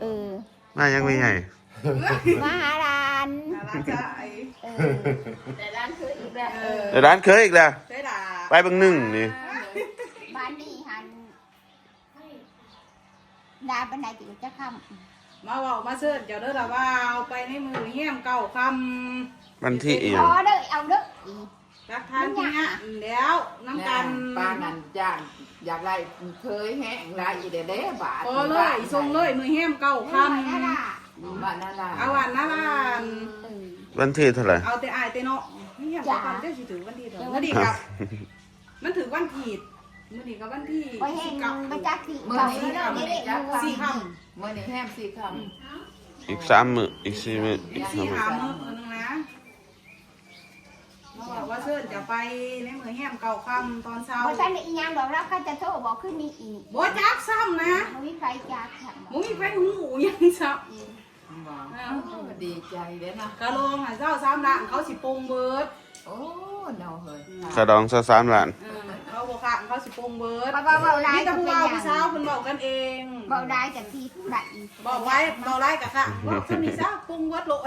เออ มายังไม่ใหญ่มาหาหลานน่ารักจ้ะไอ้เออแต่ร้านคืออีกแล้วเออเดี๋ยวร้านเคยอีกแล้วเจ๊ด่าไปเบางหนึ่งนี่บ้านนี้หันดาบันไดจิ๋วจะคมาเว่ามาเสิร์ชเดี๋ยวเด้อละว่าเอาไปในมือเฮี้ยมเก่าควันที่อีำกพอเด้อเอาเด้ออีำ รักทานที่เนี้ยแล้วน้ำกันป้านั่นจ้างอยากได้เคยแห้งได้อีเด้เด้บาทพอเลยส่งเลยมือเฮี้ยมเก่าคเอาไว้นะล่ะบ้านนั่นล่ะำเอาวันนะล่ะเออวันที่เท่าไหร่ เอาแต่อายแต่เนาะเฮี้ยมจ้ะเก่าคำเจ้าสิถือวันที่เถอะวันที่กับ มันถือวันผิดมันถือกับวันที่ไปเห็นกับไปจักที่เมื่อเขานี้เด้อทำเด็ได้กจักๆสี่คเมื่อนี้แห้มสี่คอีกสามมื้ออีกสี่มื้ออีกสี่สามมื้อหามือนึงนะมาบอกว่า เชิญจะไปในมือเฮี้ยมเก่าคำตอนเช้าบ่ทันได้อีหยังดอกรับเขาจะโทรบอกขึ้นมีอีกบ่จักซ้ำนะบ่มีใครจักค่ะมึงมีไฟหูยังซ้ำำบอกดีใจเด้นะกะโลงหาเจ้าซ้ำละเขาสิปรุงเบิดโอ้เนาเฮ้ยกระดองซะสามล้านเออเขาบอกค่ะเขาสิปรุงเบิดบ่บ่เว้าหลายนี่ก็แต่ผู้เป็นว่าหยัผู้งสาวเพิ่นบอกกันเองเว้าได้แต่ที่ผู้ใดบอกไว้บอกไล่กะค่ะบอกฉันนี่ซะปรุงเบิดโลดเ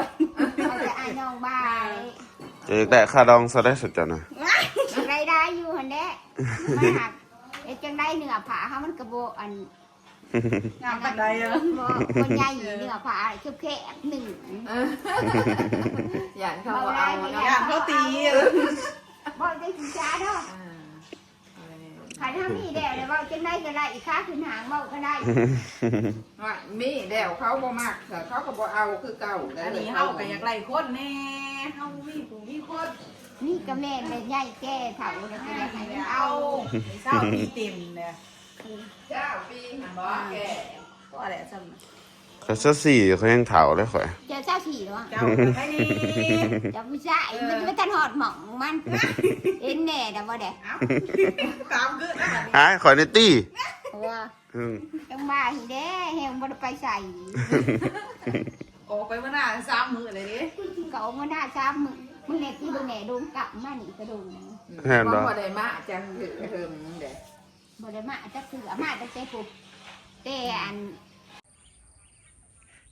อาแต่อ้ายน้องบ้าย เจอแต่ค่าดองซะได้สุดจ้ะนะรายได้อยู่หั่นแหละมาหักเอ็ดจังได้เนื้อผาเฮามันก็บ่อันงามปันใดเออบ่บ่ใหญ่เนื้อผาแค่ๆหนึ่งอยากเขาเอาเนาะอยากเขาตีเออบ่ได้สิจ้าเนาะคันเฮามีแล้วแล้วเว้าจังได้ก็ได้อีกค่าขึ้นหางเว้าก็ได้ว่ามีเดี๋ยวเขาบ่มักแต่เขาก็บ่เอาคือเก่าอันนี้เฮาก็อยากไล่คนแน่ เฮามีผู้มีคนนี่ก็แม่นเลยใหญ่แก่เฒ่าแล้วก็อยากให้มันเอาเอาไอ้เศร้าตีเต็มเนี่ยเจ้าปีหันบ่แกก็อะไรซ้ำนะเขาซะสี่เขายังเฒ่าเลยข่อยเจอเจ้าถี่แล้วอะเจ้าก็ไปนี่เจ้าผู้ชายมันจะไปทันหอดหม่องมันเอ็นแน่แต่บ่ได้เอาตามคือนะบัดนี้หาข่อยในตี้เพราะว่าอืม จังมาหิเด้แฮงบ่ได้ไปใส่ ออกไปเมื่อหน้าสามมือเลยดิก็เอามาหน้าซ้ำมึงมึงแน่ที่บ่แน่โดนกลับมานี่ก็โดนแม่นบ่ บ่ได้มาจังถือเฮิมเด้บ่ได้มาจักคือมาแต่แต่ปุ๊บแต่อัน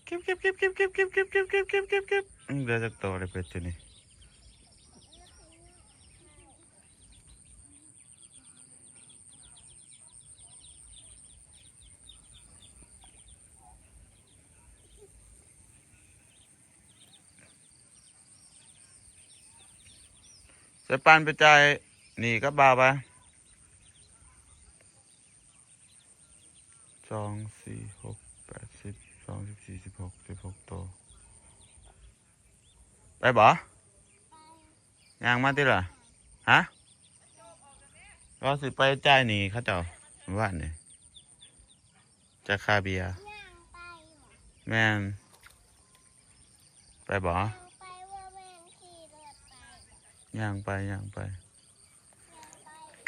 เก็บเก็บเก็บเก็บเก็บเก็บเก็บเก็บเก็บเก็บเก็บเก็บอืมเดี๋ยวจะโตเลยเป็ดตัวนี้ จะปานไปจ่ายหนี่ก็บาวไปสองสี่หกแปดสิบสองสิบสี่สิบหกสิบหกตัวไปบ่ยังมาติล่ะฮะก็สิไปจ่ายหนี่เขาเจ้าว่านนี่จะคาเบียร์แม่นไปบ่ ย่างไปย่างไป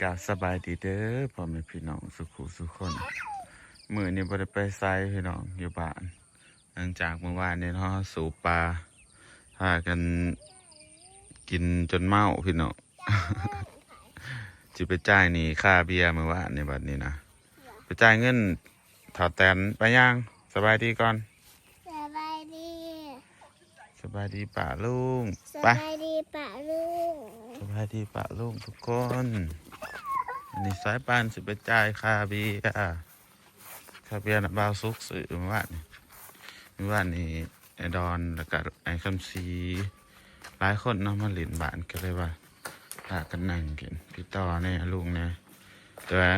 กาบสบายดีเด้อพ่อแม่พี่น้องสุขุสุขคนมือนี่บ่ได้ไปไซพี่น้องอยู่บ้านหลังจากเมื่อวานนี้เนาะสูบปลาพากันกินจนเมาพี่น้องจิไปจ่ายนี่ค่าเบียร์เมื่อวานในบัดนี้นะไปจ่ายเงินถอดแตนไปย่างสบายดีก่อน บายดีป่าลุงสไปบายดีป่าลูกสบายดีป่าลุงทุกคนอันนี้สายปานสิไปจ่ายค่าเบียร์ค่าเบียร์นะบ่าวสุกสื่อเมื่อวานนี้เมื่อวานนี้ไอ้ดอนแล้วก็ไอ้คำซีหลายคนเนาะมาเล่นบ้านก็เลยว่าพากันนั่งกินพี่ต่อเนี่ยลุงเนี่ยแต่ว่า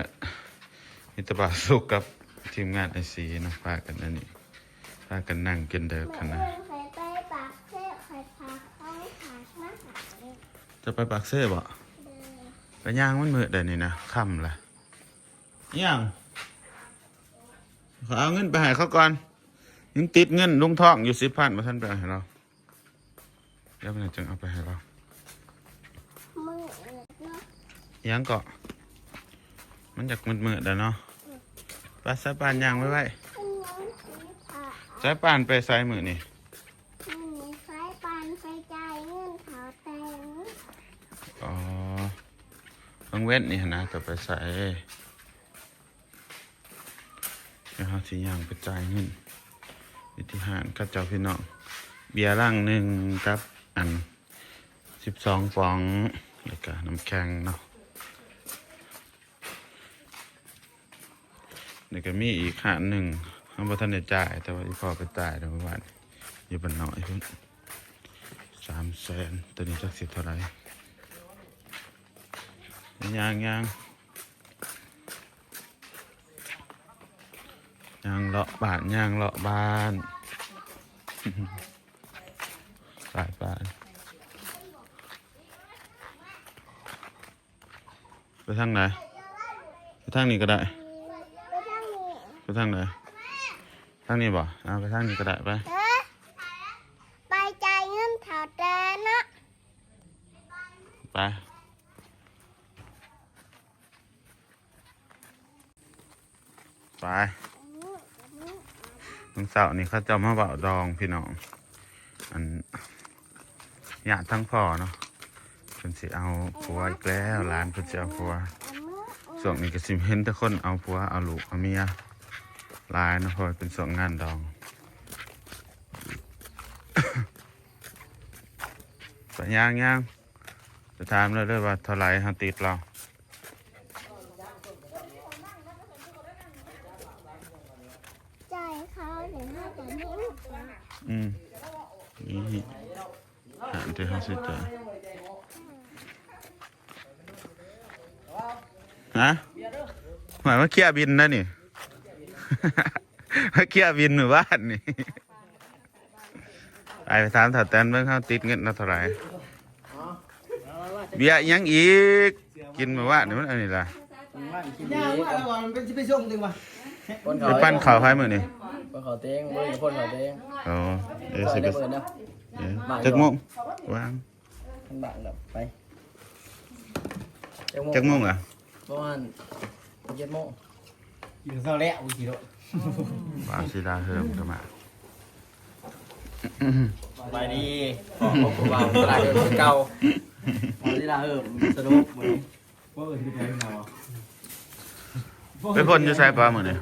มิตรบาสุกกับทีมงานไอซีเนาะพากันนั่นนี่พากันนั่งกินเดิกขแม่นาด เพื่อนเคยไปปากเซ่เคยพาเข้าหามาหาเลย จะไปปากเซ่บ่ไปย่างมันมืดเดี๋ยวนี้นะค่ำละย่างขอเอาเงินไปให้เขาก่อนยังติดเงินลุงทองอยู่สิบพันมาท่านไปเอาให้เราเดี๋ยวมันจึงเอาไปให้เรามือเอิดเนาะอิหยังเกาะมันอยากมืดมืดๆแล้วเนาะไปสายปานยางไว้ไว้อันนั้นสีผ่าสายปานไปสายมือนี่ อันนี้ไฟปานไฟใจายเงื่อนเขาแต่ง อ๋อ วงเว้นนี่นะจะไปใส่ดี๋ยวเขาสิย่างไปจ่ายเงินวิธีหารกับเจ้าพี่น้อง เบียร์ร่างหนึ่งกับอันสิบสองฟองแล้วก็น้ำแข็งเนาะนี่ก็มีอีกหารหนึ่งเขาบ่ทันได้จ่าย แต่ว่าอีพอไปจ่ายเดี๋ยวเมื่อวานอยู่บ้านน้อยพิ่นสามแสนตัวนี้จักสิเท่าไหร่ ยางยางยางเลาะบ้านยางเลาะบ้านสายบ้านไปทางไหนไปทางนี้ก็ได้ไปทางนี้ไปทางไหนทางนี้บ่เอาไปทางนี้ก็ได้ไปเฮ้ยไปจ่ายเงินเขาแต่เนาะ ไป ไปทั้งเสานี่เขาจะมาเบาดองพี่น้องอันอยากทั้งพ่อเนาะเพิ่นสิเอาผัวอีกแล้วหลานเพิ่นสิเอาผัวส่วนนี้ก็สิเห็นแต่คนเอาผัวเอาลูกเอาเมียหลายนะเพราะว่าเป็นส่วนงานดองไปย่างย่างจะถามเลยเลยว่าเท่าไรเขาติดเรา จ่ายเขาเดี๋ยวให้แต่นี้ อืมนี่ หาที่เขาสิจ่ายฮะหมายว่าเคลียร์บินนะนี่ว่าเคลียร์บินหมู่บ้านนี่ไปไปถามถัดแตนเบิ่งเขาติดเงินเราเท่าไหร่เบียร์อิหยังอีก กินหมู่บ้านนี่มันอันนี้ล่ะย่างว่าแล้วว่ามันเป็นสิไปส่งจริงป่ะคนไปเขาปั้นข้าวไผ่มื้อนี่คนเขาเต้งบ่อยู่คนเขาเต้งอ๋อเดี๋ยวก็สิไป ได้เปิดนะเดี๋ยวจักโมงวางทั้งบ้านแบบไปจักโมงอะประมาณเจ็ดโมงกินข้าวแล้วอุ้ยกี่โลวางศิลาเฮิมเข้ามาไปดีขอขอบคุณว่าตลาดเดินเก่าพอที่ลาเอิมสนุกเหมือนว่าเออที่ไปไหนมาไปพ่นอยู่ใส่ปลามื้อนี่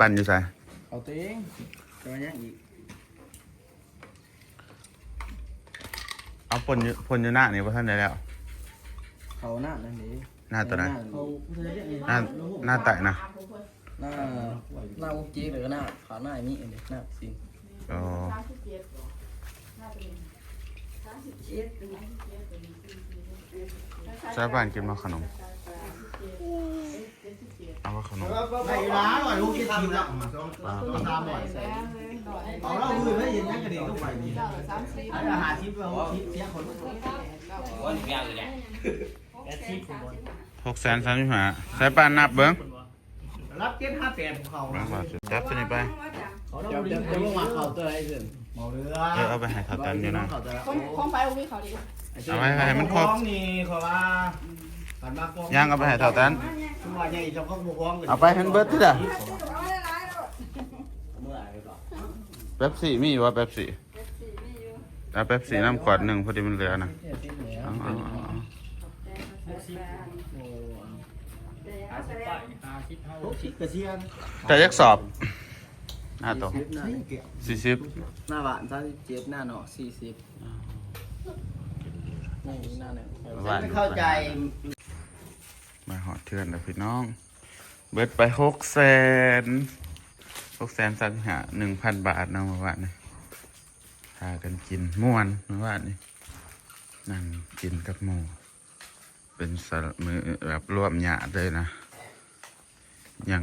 ปั้นอยู่ใส่ เขาเต้งจะมาเนี่ยอีกเอาพ่นอยู่พ่นอยู่หน้านี่บ่ทันได้แล้ว เขาหน้านั่นเองหน้าตัวไหนเขาหน้าหน้าไต่นะหน้าหน้าอุกจีหรือหน้าขาหน้าอันนี้เองหน้าสิงอ๋อใส่บ้านกินมาขนมเอาว่าขนม ไปร้านหน่อยลูกที่ทำแล้วต้องตามหน่อยเอาเรามือไม่เห็นยังกระดิ่งต้องไปนี่อาหารชิปเราชิปเสียคนหกแสนสามสิบห้าใส่ปานนับเบิ้งรับเจ็ดห้าแปดของเขาเบิ้งว่าสิจับตัวนี้ไปเขาเดี๋ยวเดี๋ยวเดี๋ยวมาเขาตัวอะไรเพื่อนเมาเรือเออเอาไปให้เขาตันอยู่นะเขาตัวละคนของไปเอาวิเขาดิเอาไว้ให้มันครบนี่เขาว่าผ่านมา ย่างเอาไปให้เขาตันทุกวันนี้เขาก็บวกเอาไปให้มันเบิดที่ละเมื่อไหร่ก็เป๊ปซี่มีอยู่ว่าเป๊ปซี่เอาเป๊ปซี่น้ำขวดหนึ่งพอดีมันเหลือนะเที่ยวที่เหนือเอาเอาเอาเอาทุกชิปกระเชียนแต่ยักสอบหน้าโตะหน้าสี่สิบหน้าบ้านสามสิบเจ็ดหน้าเนาะสี่สิบนี่หน้าหนึ่งบ้านไม่เข้าใจ มาหอดเทือนแล้วพี่น้อง เบิดไปหกแสนหกแสนสามสิบห้าหนึ่งพันบาทเนาะเมื่อวานนี่พากันกินม่วนเมื่อวานนี่นั่งกินกับหมูเป็นสารมือแบบรวมญาติเลยนะยัง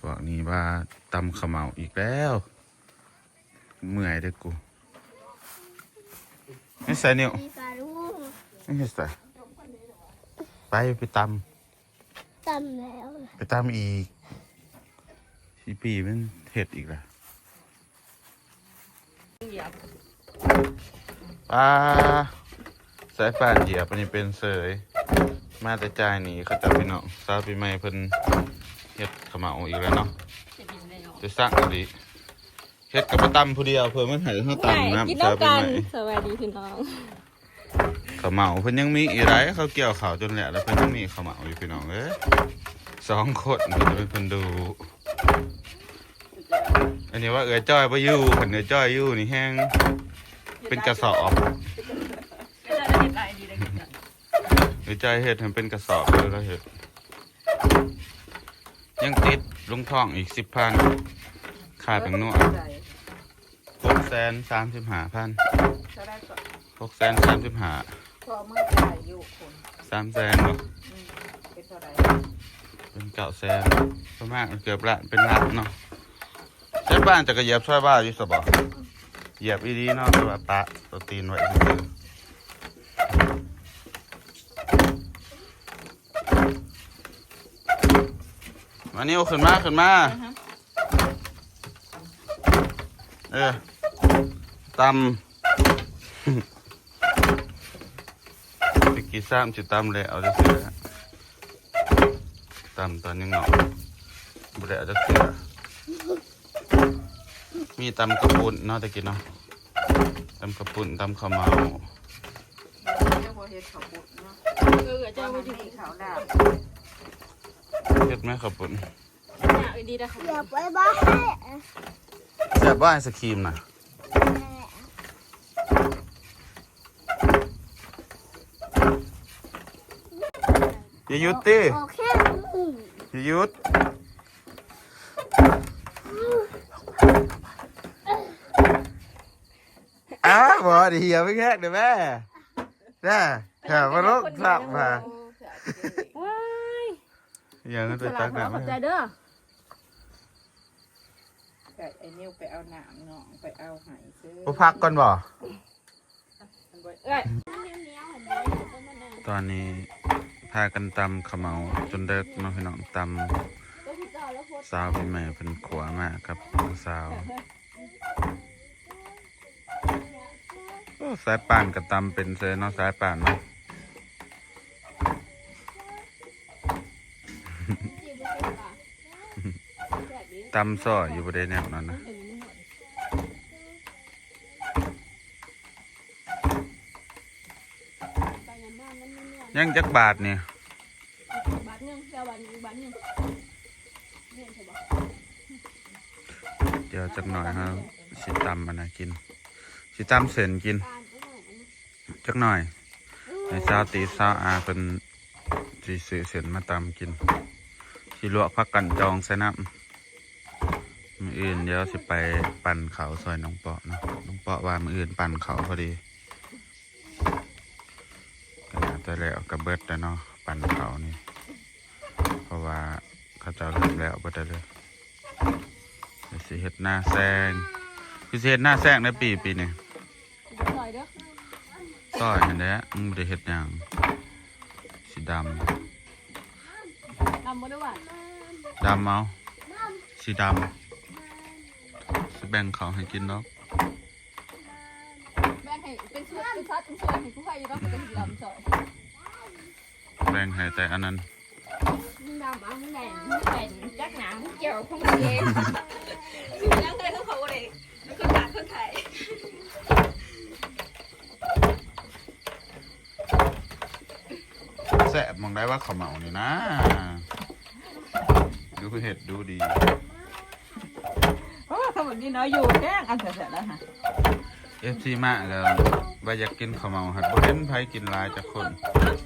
พวกนี้ว่าตำขมเหมาอีกแล้ว เมื่อยเด้อกูไม่ใส่นิ้วมีปลาลูกไม่ใส่ ไปไปตตำแล้วำไปตำอีกอีปีมันเห็ดอีกแล้วปลาสายป่านเหยียบอันนี้เป็นเสยมาแต่จ่ายหนีเขาจะไปเนาะซาปีใหม่เพิ่นเฮ็ดขาวเหมาอีกแล้วเนาะจะสร้างอะไรเฮ็ดกับมาตำผู้เดียวเพื่อมันให้เขาตำน้ำกินซาน้ำปีกันใหม่สวัสดีพี่น้องเขาวเหมาเพิ่นยังมีอีไรเขาเกี่ยวเขาวจนแหละแล้วเพิ่นยังมีเขาวเหมาอยู่พี่น้องเอ้ยสองคนเพิ่นจะเป็นคนดู อันนี้ว่าเอือจ้อยบ่อยู่เพิ่นเอือจ้อยอยู่นี่แห้งเป็นกระสอบเอือจ้อยเฮ็ดให้เป็นกระสอบเลยแล้วเฮ็ดยังติดลุงทองอีกสิบพันค่าเป็นนวดหกแสนสามสิบห้าพันหกแสนสามสิบห้า พอมือจ่ายอยู่คนสามแสนเนาะเป็นเท่าไหร่เป็นเก้าแสนประมาณเกือบละเป็นล้านเนาะใช้บ้านจะกระเหยียบช่วยบ้านอยู่สบอเหยียบอีดีเนาะแต่ว่าปะตัวตีนไว้ซื่อๆมานิ้วขึ้นมาขึ้นมา เออตำตะ กี้ซ้ำจะตำเลยเอาจะเสือตำตอนยังเหงาบุเอาจะเสือมีตำกระปุ่นเนาะตะกี้เนาะตำกระปุ่นตำข้าวเมาเรียกว่าเฮ็ดข้าวปุ้นเนาะเออเจ้ามันดีมีข้าวดาบเฮ็ดไหมข้าวปุ่นดีนะเขาเดี๋ยวไปบ้านให้แซ่บบ้าไอศครีมนะ อย่าหยุดติโอเคอืมอย่าหยุดอ้าวบอดีอย่าไปแค่เดี๋ยวแม่แน่แถวมาลกสับมาอย่างนั้นไปตักน้ำขอบใจให้เด้อแต่ไอ้นิ้วไปเอาหนามเนาะไปเอาไหซื้อกูพักก่อนบ่เอ้ยตอนนี้ พากันตำขาวเหมาจนเด็กน้องพี่น้องตำสาวพี่ใหม่เป็นขวามากครับสาวโอ้สายป่านกับตำเป็นเซเนาะสายป่านเนาะตำซ่ออยู่บริเวณแนวนั้นนะ ยังจักบาทเนี่ยบาทนึงเบาทนึงบาทนึงเดี๋ยวจักหน่อยฮะสิตำมันนะกิน สิตำเส้นกิน จักหน่อยในเช้าตีเช้าอาเป็นสีสื่อเส้นมาตำกินสิลวกพักกันจองใส่น้ำมืออื่นเดี๋ยวสิไปปั่นเขาซอยน้องเปาะนะน้องเปาะว่ามืออื่นปั่นเขาพอดี ก็น่าจะแล้วกับเบิดแล้วเนาะปั่นเขานี่ เพราะว่าเขาเจะเริ่มแล้วเบิดแล้วเลยเดี๋ยวสิเฮ็ดหน้าแซงคือสิเฮ็ดหน้าแซงในปีปีนี้ซอยเด้อต่อยเห็นแหล้วมึงบ่ได้เฮ็ดหยังสีดทำบ่ได้ว่าำดำเอาสีดำสิแบ่งเขาให้กินเนาะ ให้เป็นชุดเป็นซัดเป็นส่วนให้ผู้ใครอยู่รอบเป็นสีดำซอยแบ่งให้แต่อันนั้น มึงดำเอามึงแดงมึงแดงจักหนังมึงเกี่ยวของเองอยู่ยังเลยเขาเขาเลยคนขาดคนไทยแซ่บมองได้ว่าเขาเหมานี่นะ ดูเห็ดดูดี เพราะว่าเขาแบบนี้น้อยอยู่แจ้งอันเสร็จแล้วฮะ เอฟซีมากก็ว่าอยากกินข้าวเหมาหัดบ่เห็นไผกินหลายจักคน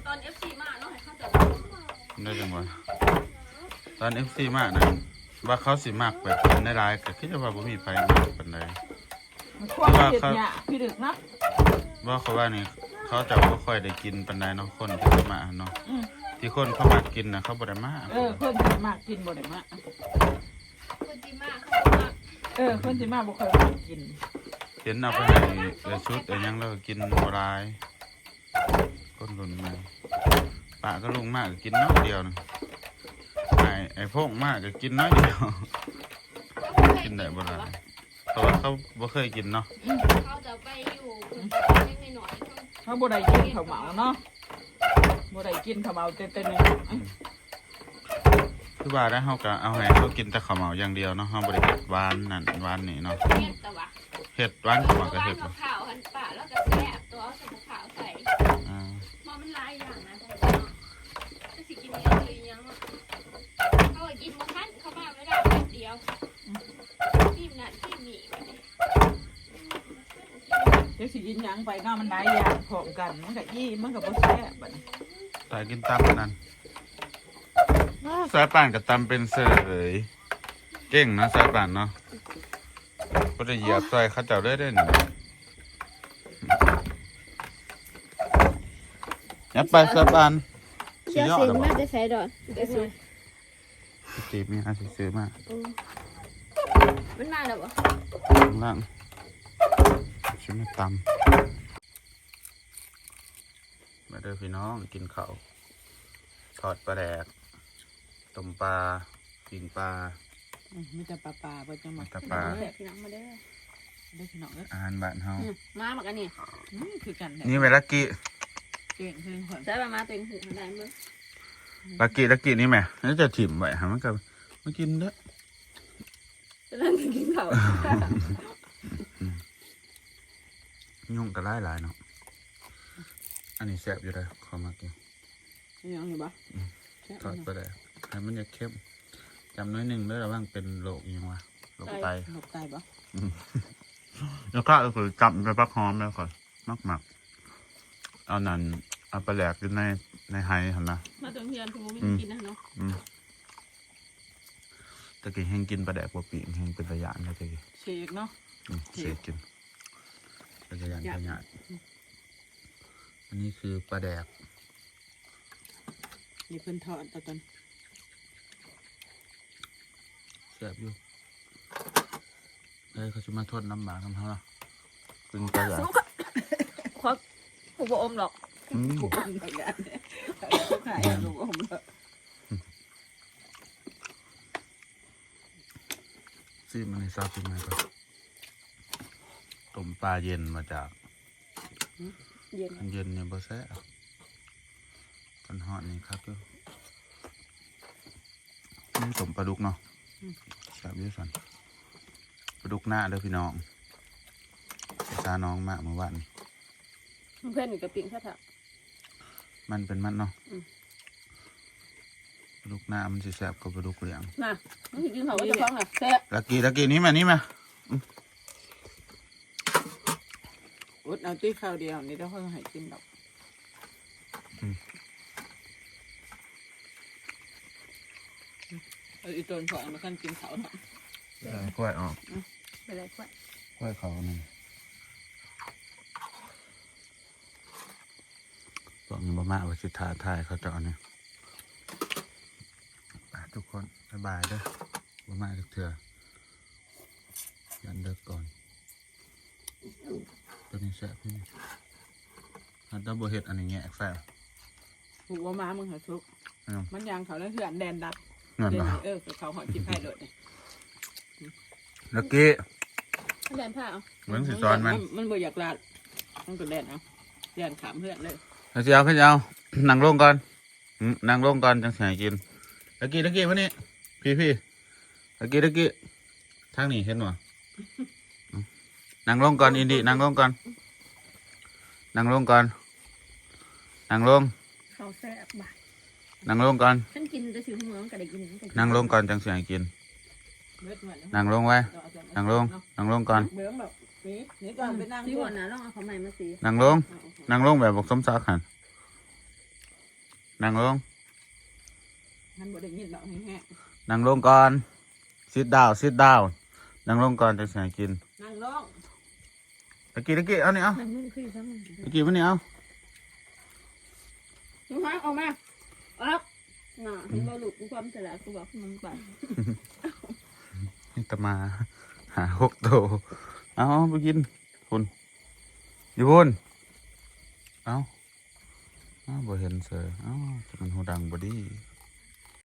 ตอน FC มาเนาะให้เขาจะได้จังว่าตอนเอฟซีมากนะว่าเขาสิมากแบบกินได้หลายก็คิดว่าบ่มีไผมากปานใดมันควบเห็ดเนี่ยพี่ดึกนะว่าเขาว่านี่เขาจะบ่ค่อยได้กินปานใดเนาะคนที่เขามาเนาะอืมที่คนเขามากินนะเขาบ่ได้มาเออคนที่มากกินบ่ได้มากคนจีมาเขาบอกว่าเออคนที่มากบ่เคยมากิน เห็นเอาไปให้เอชุดเอาหยังแล้วก็กินบ่หลายคนรุ่นม่ป้าก็ลุงมากก็กินน้อยเดียวนึงไอ้ไอ้พงมากก็กินน้อยเดียว กินได้บ่หลายเพราะว่าเขาบ่เคยกินเนาะเขาจะไปอยู่เล็กๆหน่อยเขาบ่ได้กินข้าเหมาเนาะบ่ได้กินข้าเหมาเต็มๆเลยคือว่าได้เฮาก็เอาให้เขากินแต่ข้าเหมาอย่างเดียวเนาะเฮาบ่ได้หวานนั่นหวานนี่เนาะ ร้านหัวกระเผ็ดบ่ขาวหันป่าแล้วก็แซ่ตัวเอาสมุนขาวใส่อ่มันหลาอย่างนะจะกินเยอะหรือยังอะเขาก็กินบ่ทันเขามาไม่ได้แปเดียวทีมนั้นทีมนี้บักินยังไปเนมันหลายอย่างของกัน มันกับยี่มันกับ่แซ่บบัต่กินตับนนั้นอ้าสายป่านกับตำเป็นเสยเก่งนะสายป่านเนาะ ก็จะเหยียบซอยเข้าเจ้าได้ได้หนึ่งยับไปสายป่านเชื่อสิยอเสียงดน่าจะใช้ดอกแต่สิจีบมีอาสิซื้อมามันมาแล้วบ่ข้างล่างชิมตำมาเด้อพี่น้องกินข้าวทอดปลาแดกต้มปลาปิงปลา อืมมีแต่ปลาปลาบ่จังมัมาตะปลาแบบพี่น้องมาเด้อได้พี่น้องเอ้ยอาหารบ้านเฮาอืมมาบักอันนี้อืมคือกันแหละนี่เวลากี้เก่งคือคนใช้ประมาณตัวเองหูได้เบิ่งลักกี้ลักกี้นี่แหม่นี่จะถิ่มไว้หามันก็มากินเด้อจะนั่งกินข้าวยุ่งก็หลายหลายๆเนาะอันนี้แซ่บอยู่เลยขอมากินนี่ยังอยู่บ่แซ่บทอดเนาะปลาแดกให้มันจะเข้ม จำน้อยหนึ่งเด้อระวังเป็นโรคอิหยังวะโรคไตหลบตายบ่แล้วก็คือจับไปปักหอมแล้วก่อนมักหมักๆเอานั่นเอาปลาแดกอยู่ในในไฮหันนะ มาตรงเฮียนคุณบ่มีกินนะเนาะอืมตะกี้แห้งกินปลาแดกบ่ปีแห้งเป็นระยะเลยตะกี้เชกเนาะ อืมเสียกินเป็นระยะระยะอันนี้คือปลาแดก นี่เพิ่นทอดตะตอน แซ่บอยู่เอ้ยเขาจะมาทดน้ำหมาทำเท่าไหร่เป็นปลาแดกควักผู้บ่อมหรอกอืมผู้คนเหมือนกันเขาขายลูกอมแล้วซีมันในซาซิมาก่อนต้มปลาเย็นมาจาก เย็นอันเย็นเนี่ยบ่แซ่บกันฮอดนี่ครับอยู่นี่ต้มปลาดุกเนาะ แซ่บเยอะสันปลาดุกหน้าเด้อพี่น้องภาษาน้องมากเมื่อวานนี้เพื่อนนี่ก็ปิ้งซะเถอะมันเป็นมันเนาะอืมปลาดุกหน้ามันสิแซ่บกว่าปลาดุกเหลืองน่ะมันสิกินข้าวก็จะฟ้องน่ะแซ่บลักกี้ลักกี้นี่มานี่มาอดเอาที่ข้าวเดียวนี่เดี๋ยวเขาให้กินดอก เอออีตนพอมาขั้นกินข้าวเนาะกล้วยออกไปเลยกว่ากล้วยเขาหนึ่งบอกนี่บ่มาว่าสิท้าทายเขาเจาะเนี่ยไปทุกคนบ๊ายบายเด้อบ่มาทุกเถื่อยันเลิกก่อนตัวนี้แซ่บพี่นี่อันดับบ่เฮ็ดอันนี้แงะแซ่บผูกว่าม้ามึงเหรอชุก อืม มันยางเขาแล้วเหือนแดนดับ เงินเดี๋ยวบ่นี้เออเขาหอดกินไข่เลยเนี่ยลักกี้แดนผ้าเอาเหมือนสิสอนมันมันบ่อยากลาดมันก็แดนเอาแดนขามเพื่อนเลยเอาสิเอาขึ้นเอานั่งลงก่อนอืมนั่งลงก่อนจังสิให้กินลักกี้ลักกี้มานี่พี่พี่ลักกี้ลักกี้ทางนี้เห็นบ่อืมนั่งลงก่อนอินดีนั่งลงก่อนนั่งลงก่อนนั่งลงข้าวแซ่บบ่ะ นั่งลงก่อน ฉันกินแต่สิหัวมันก็ได้กินมันก็นั่งลงก่อนจังสิให้กินเบิดเหมือนนั่งลงไว้ นั่งลง นั่งลงก่อน เบิ้งแบบนี้นี่ก่อนไปนั่งสิก่หัอวนน่ะลองเอาข้าวใหม่มาสินั่งลง นั่งลงแบบบอกสมศักดิ์หันนั่งลงมันบ่ได้ยินดอกแห้งนั่งลงก่อนซิดดาวซิดดาวนั่งลงก่อนจังสิให้กินๆนั่งร้องตะกี้ตะกี้เอานี่เอามันมันคือซ้ำมันตะกี้มันนี่เอาลูกค้าออกมา ออกน่ะเห็นบ่ลูกกูความฉลาดกูบอกมึงไปนี่ตะมา หาหกโต เอาไปกินคุณอยู่บุญเอาเอาบ่เห็นเสือเอาจะมันหูดังบ่ดี